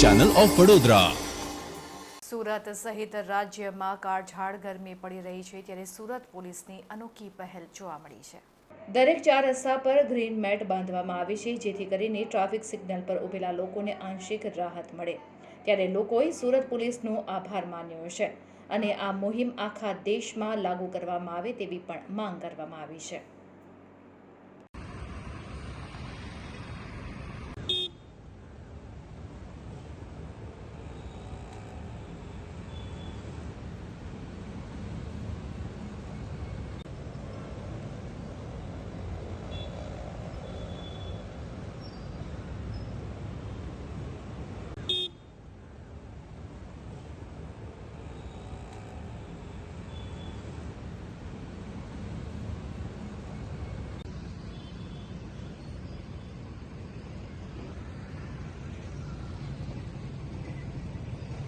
Channel of Vadodara Surat સહિત રાજ્યમાં કાળઝાળ ગરમી પડી રહી છે ત્યારે સુરત પોલીસની અનોખી પહેલ જોવા મળી છે. દરેક ચાર રસ્તા પર ગ્રીન મેટ બાંધવામાં આવી છે જેથી કરીને ટ્રાફિક સિગ્નલ પર ઉભેલા લોકોને આંશિક રાહત મળે. ત્યારે લોકોએ સુરત પોલીસનો આભાર માન્યો છે અને આ મુહિમ આખા દેશમાં લાગુ કરવામાં આવે તેવી પણ માંગ કરવામાં આવી છે.